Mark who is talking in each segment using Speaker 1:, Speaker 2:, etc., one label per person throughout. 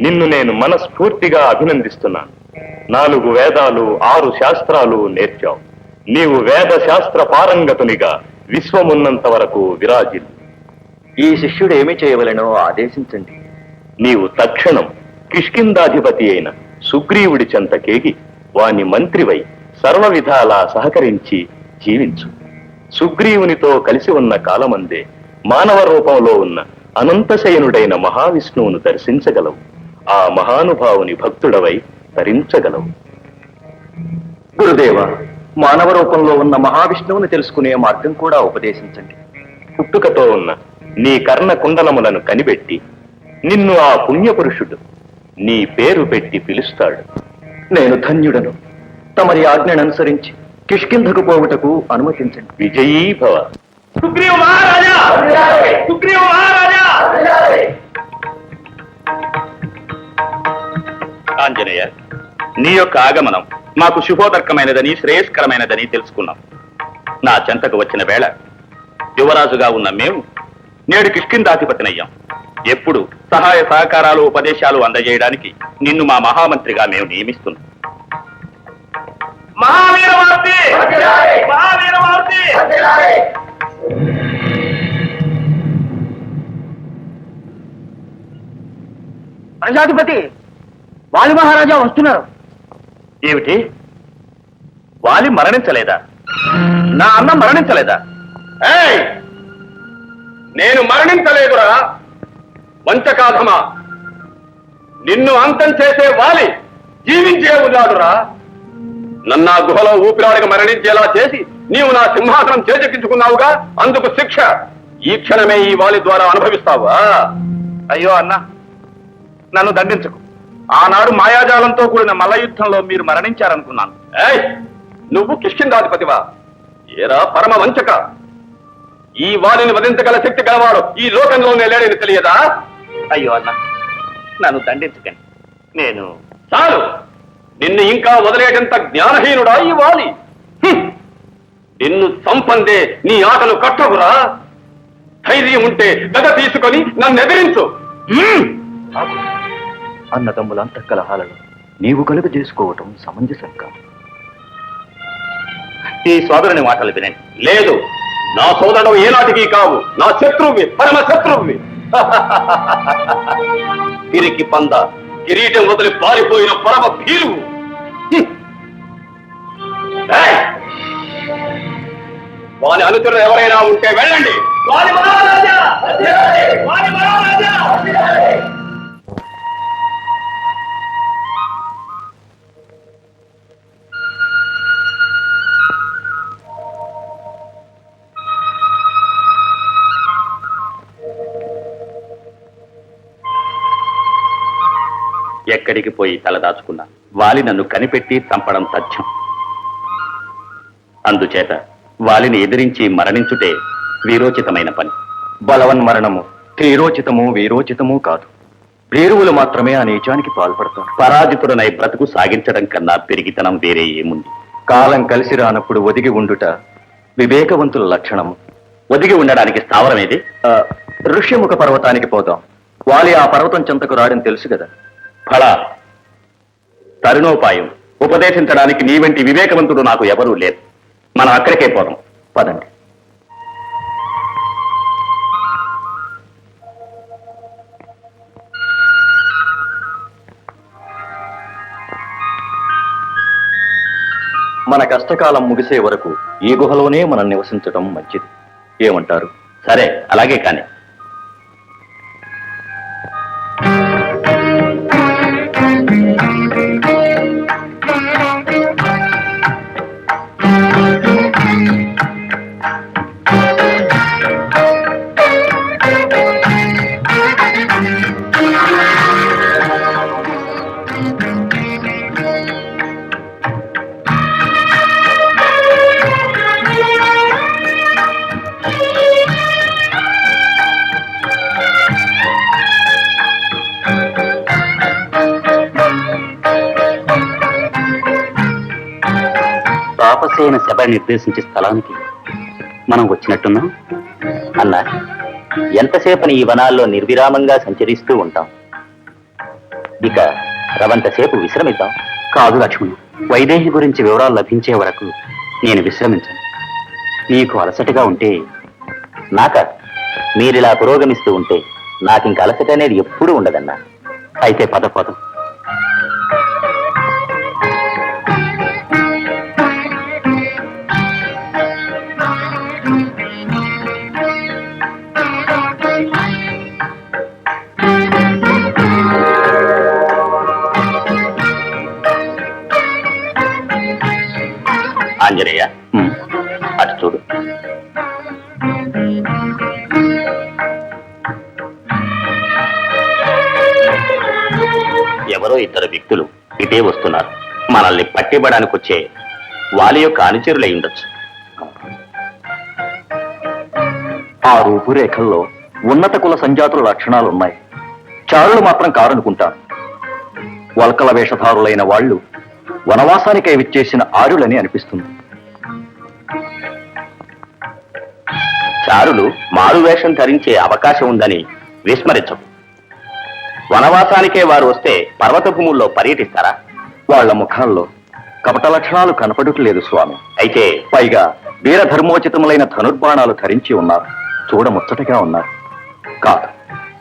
Speaker 1: నిన్ను నేను మనస్ఫూర్తిగా అభినందిస్తున్నాను నాలుగు వేదాలు ఆరు శాస్త్రాలు నేర్చావు. నీవు వేద శాస్త్ర పారంగతునిగా విశ్వమున్నంత వరకు విరాజిల్లు.
Speaker 2: ఈ శిష్యుడు ఏమి చేయవలెనో ఆదేశించండి.
Speaker 1: నీవు తక్షణం కిష్కిందాధిపతి అయిన సుగ్రీవుడి చెంతకేగి వాని మంత్రివై సర్వ విధాలా సహకరించి జీవించు. సుగ్రీవునితో కలిసి ఉన్న కాలమందే మానవ రూపంలో ఉన్న అనంతశయనుడైన మహావిష్ణువును దర్శించగలవు. ఆ మహానుభావుని భక్తుడవై తరించగలవు.
Speaker 2: గురుదేవ మానవ రూపంలో ఉన్న మహావిష్ణువుని తెలుసుకునే మార్గం కూడా ఉపదేశించండి.
Speaker 1: పుట్టుకతో ఉన్న నీ కర్ణ కుండలములను కనిపెట్టి నిన్ను ఆ పుణ్యపురుషుడు నీ పేరు పెట్టి పిలుస్తాడు.
Speaker 2: నేను ధన్యుడను. తమరి ఆజ్ఞను అనుసరించి కిష్కింధకు పోవుటకు అనుమతించండి.
Speaker 1: విజయీభవ
Speaker 3: సుగ్రీవ మహారాజా సుగ్రీవ మహారాజా
Speaker 4: ఆంజనేయ నీ యొక్క ఆగమనం మాకు శుభోదర్కమైనదని శ్రేయస్కరమైనదని తెలుసుకున్నాం. నా చెంతకు వచ్చిన వేళ యువరాజుగా ఉన్న మేము నేడు కిష్కిందాధిపతినయ్యాం ఎప్పుడు సహాయ సహకారాలు ఉపదేశాలు అందజేయడానికి నిన్ను మా మహామంత్రిగా మేము నియమిస్తున్నాం.
Speaker 3: మహావీరమూర్తి మహావీరమూర్తి
Speaker 2: ప్రజాధిపతి వాలి మహారాజా వస్తున్నారు.
Speaker 4: ఏమిటి? వాలి మరణించలేదా? నా అన్న మరణించలేదా? ఏయ్! నేను మరణించలేదురా వంచకాధమా నిన్ను అంతం చేసే వాలి జీవించే ఉన్నాడురా నన్నా గుహలో ఊపిరాడక మరణించేలా చేసి నీవు నా సింహాసనం చేజెక్కించుకున్నావుగా అందుకు శిక్ష. ఈ క్షణమే ఈ వాలి ద్వారా అనుభవిస్తావా? అయ్యో అన్నా నన్ను దండించకు. ఆనాడు మాయాజాలంతో కూడిన మల్ల యుద్ధంలో మీరు మరణించారనుకున్నాను. ఏయ్ నువ్వు కిష్కిందాధిపతివా ఏరా పరమ వంచక ఈ వారిని వధించగల శక్తి గలవాడు ఈ లోకంలోనే లేడని తెలియదా? అయ్యో అన్న నన్ను దండించకండి. నేను చాలు. నిన్ను ఇంకా వదిలేటంత జ్ఞానహీనుడా ఈ వాలి. నిన్ను సంపందే నీ ఆటలు కట్టవురా? ధైర్యం ఉంటే గద తీసుకొని నన్ను ఎదిరించు.
Speaker 2: అన్నదమ్ముల అంతఃకలహాలను నీవు కలుగ చేసుకోవటం సమంజసం కాదు.
Speaker 4: ఈ సోదరుని మాటలు వినండి. లేదు నా సోదరుడు ఏనాటికి కావు. నా శత్రువువి పరమ శత్రువువి. తిరిగి పంద కిరీటం వదిలి పారిపోయిన పరమ భీరువు! వాని అనుచరులు ఎవరైనా ఉంటే వెళ్ళండి. ఎక్కడికి పోయి తలదాచుకున్నా వాలి నన్ను కనిపెట్టి చంపడం తథ్యం అందుచేత వాలిని ఎదిరించి మరణించుటే వీరోచితమైన పని.
Speaker 2: బలవన్ మరణము త్రీరోచితము వీరోచితము కాదు. ప్రేరువులు మాత్రమే ఆ నీచానికి పాల్పడతారు.
Speaker 4: పరాజితుడనై బ్రతుకు సాగించడం కన్నా పెరిగితనం వేరే ఏముంది?
Speaker 2: కాలం కలిసి రానప్పుడు ఒదిగి ఉండుట వివేకవంతుల లక్షణము.
Speaker 4: ఒదిగి ఉండడానికి
Speaker 2: స్థావరమేది ఋష్యముఖ పర్వతానికి పోదాం. వాలి ఆ పర్వతం చెంతకు రాడని తెలుసు కదా?
Speaker 4: ఫళ తరుణోపాయం. ఉపదేశించడానికి నీ వంటి వివేకవంతుడు నాకు ఎవరూ లేరు. మనం అక్కడికే పోదాం.
Speaker 2: పదండి. మన కష్టకాలం ముగిసే వరకు ఈ గుహలోనే మనం నివసించటం మంచిది. ఏమంటారు?
Speaker 4: సరే అలాగే కానీ. తాపసేన సభ నిర్దేశించే స్థలానికి మనం వచ్చినట్టున్నాం? అన్నా ఎంతసేపని ఈ వనాల్లో నిర్విరామంగా సంచరిస్తూ ఉంటాం?
Speaker 2: ఇక రవంతసేపు విశ్రమిద్దాం. కాదు లక్ష్మణ్ వైదేహి గురించి వివరాలు లభించే వరకు నేను విశ్రమించను. నీకు అలసటగా ఉంటే నాక మీరిలా పురోగమిస్తూ ఉంటే నాకింక అలసట అనేది ఎప్పుడూ ఉండదన్నా. అయితే పద పదం.
Speaker 4: చూడు. ఎవరో ఇద్దరు వ్యక్తులు ఇటే వస్తున్నారు. మనల్ని పట్టివ్వడానికి వచ్చే వాళ్ళ యొక్క అనుచరులై ఉండొచ్చు.
Speaker 2: ఆ రూపురేఖల్లో ఉన్నత కుల సంజాతుల లక్షణాలున్నాయి. చారులు మాత్రం కారనుకుంటాను వల్కల వేషధారులైన వాళ్ళు వనవాసానికై విచ్చేసిన ఆరులని అనిపిస్తుంది.
Speaker 4: చారులు మారు వేషం ధరించే అవకాశం ఉందని విస్మరించకు. వనవాసానికే వారు వస్తే పర్వత భూముల్లో పర్యటిస్తారా?
Speaker 2: వాళ్ళ ముఖాల్లో కపట లక్షణాలు కనపడట్లేదు స్వామి.
Speaker 4: అయితే
Speaker 2: పైగా వీరధర్మోచితములైన ధనుర్బాణాలు ధరించి ఉన్నారు. చూడముచ్చటగా ఉన్నారు. కాదు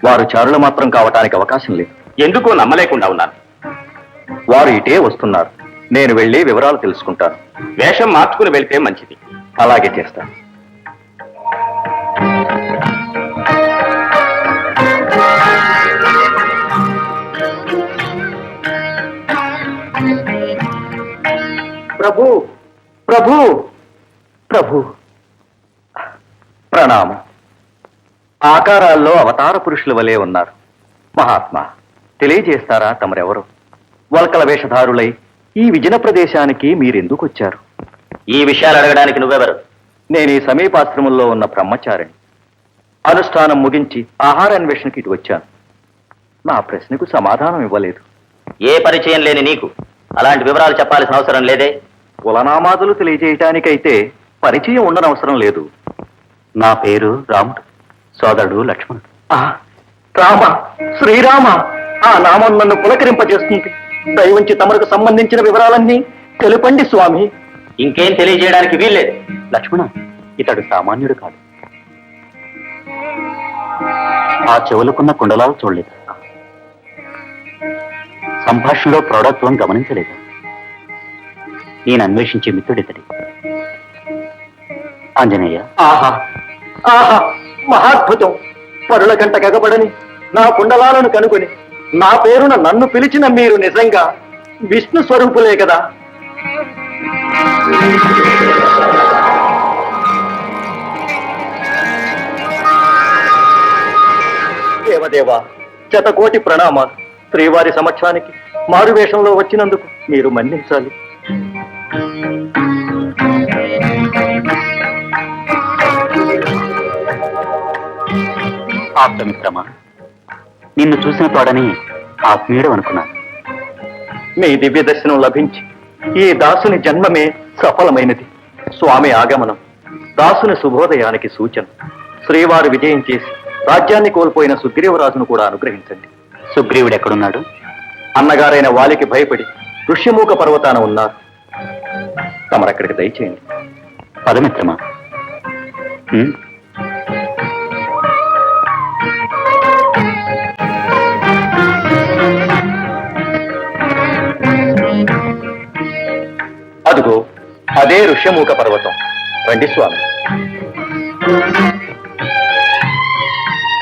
Speaker 2: వారు చారులు మాత్రం కావటానికి అవకాశం లేదు.
Speaker 4: ఎందుకో నమ్మలేకుండా ఉన్నాను
Speaker 2: వారు ఇటే వస్తున్నారు. నేను వెళ్ళి వివరాలు తెలుసుకుంటాను.
Speaker 4: వేషం మార్చుకుని వెళ్తే మంచిది.
Speaker 2: అలాగే చేస్తాను. ప్రభు ప్రభు ప్రభు. ప్రణామం. ఆకారాల్లో అవతార పురుషుల వలె ఉన్నారు. మహాత్మా తెలియజేస్తారా తమరెవరు? వల్కల వేషధారులై ఈ విజన ప్రదేశానికి మీరెందుకు వచ్చారు
Speaker 4: ఈ విషయాలు అడగడానికి నువ్వెవరు?
Speaker 2: నేను ఈ సమీపాశ్రమంలో ఉన్న బ్రహ్మచారిని. అనుష్ఠానం ముగించి ఆహారాన్వేషణకి ఇటు వచ్చాను. నా ప్రశ్నకు సమాధానం ఇవ్వలేదు.
Speaker 4: ఏ పరిచయం లేని నీకు? అలాంటి వివరాలు చెప్పాల్సిన అవసరం లేదే?
Speaker 2: కులనామాదులు తెలియజేయటానికైతే పరిచయం ఉండనవసరం లేదు. నా పేరు రాముడు సోదరుడు లక్ష్మణుడు. రామ శ్రీరామ ఆ నామం నన్ను పులకరింపజేస్తుంది. దయవుంచి తమకు సంబంధించిన వివరాలన్నీ తెలుపండి స్వామి.
Speaker 4: ఇంకేం తెలియజేయడానికి వీల్లేదు.
Speaker 2: లక్ష్మణ ఇతడు సామాన్యుడు కాదు. ఆ చెవులకున్న కుండలాలు చూడలేదు. సంభాషణలో ప్రౌఢత్వం గమనించలేదు. ఈయన అన్వేషించే మిత్రుడు ఇతడి ఆంజనేయ. ఆహా. ఆహా. మహాద్భుతం. పరుల గంట గగబడని నా కుండలాలను కనుగొని నా పేరున నన్ను పిలిచిన మీరు నిజంగా విష్ణు స్వరూపులే కదా. దేవదేవా శతకోటి ప్రణామాలు. శ్రీవారి సమక్షానికి మారు వేషంలో వచ్చినందుకు మీరు మన్నించాలి. ఆప్తమిత్రమా? నిన్ను చూసిన తోడని ఆత్మీయుడు అనుకున్నాను. మీ దివ్య దర్శనం లభించి ఈ దాసుని జన్మమే సఫలమైనది. స్వామి ఆగమనం దాసుని శుభోదయానికి సూచన. శ్రీవారు విజయం చేసి రాజ్యాన్ని కోల్పోయిన సుగ్రీవరాజును కూడా అనుగ్రహించండి. సుగ్రీవుడు ఎక్కడున్నాడు అన్నగారైన వాలికి భయపడి ఋష్యమూక పర్వతాన ఉన్నారు. తమరక్కడికి దయచేయండి. పదమిత్రమా? అదే ఋష్యమూక పర్వతం. రండి స్వామి.